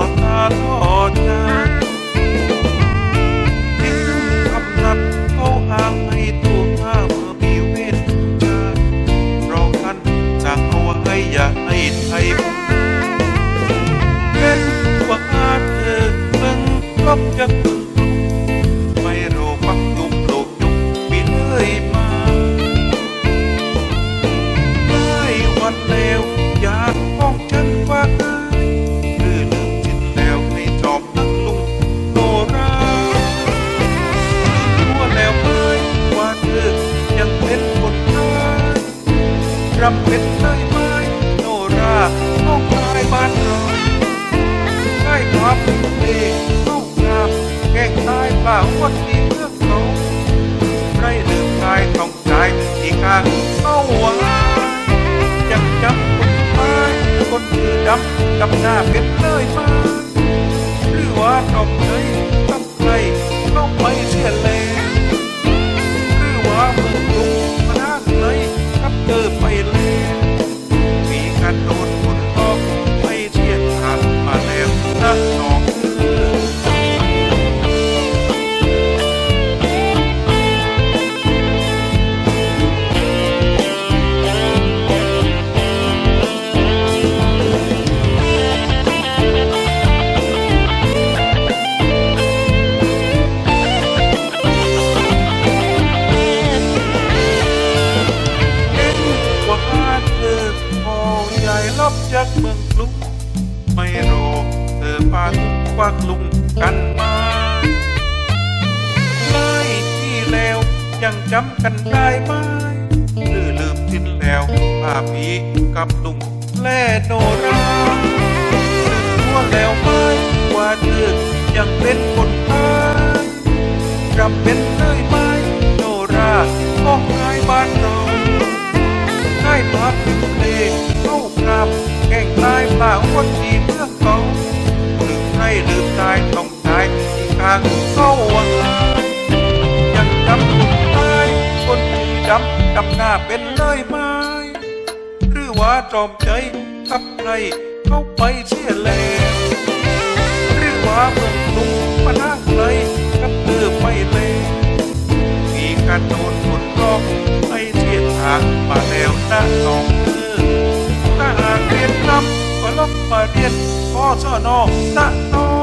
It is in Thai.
ตลอดงานที่คำนัดเขาห้ามให้ตัวข้าเมื่อมีเวทจารรท่านจากเอาให้อย่าให้ไทยเป็นว่าเธอมึงกบจะ รำเป็นเลยไหมโนราน้องชายบ้านเราได้ความเพลงเข้างามแกล้งตายป่าวันที่เมื่อเขาไรลืมกายต้องใจที่ข้างเข้าหวายังจำคนตายคนชื่อดำกับหน้าเป็นเลยมา ลบจากเมืองกรุงไม่รอเธอพาทุกควักลุงกันมาไล่ที่แล้วยังจำกันได้ไหมหรือลืมทิ้นแล้วภาพีกับลุงแลโนรารู้แล้วไหมว่าเธอยังเป็นคนตายจำเป็นเลยไหมโนราของนายบ้านเราได้พักเพลง นที่เมื่อเขาลืมให้ลืมตายต้องตายที่กลางเข้าวังยังจำคนตายคนที่ดำกับหน้าเป็นเลยไหมหรือว่าจอมใจกับใครเข้าไปเสียแล้วหรือว่าเมืองกรุงมานั่งเลยกับเธอไปแล้วมีการโดนคนรอบให้เทียนทางมาแล้วนะน้อง เออถ้าหากเรียนนำก็ลบมาเรียนพ่อชอนอนะน้อง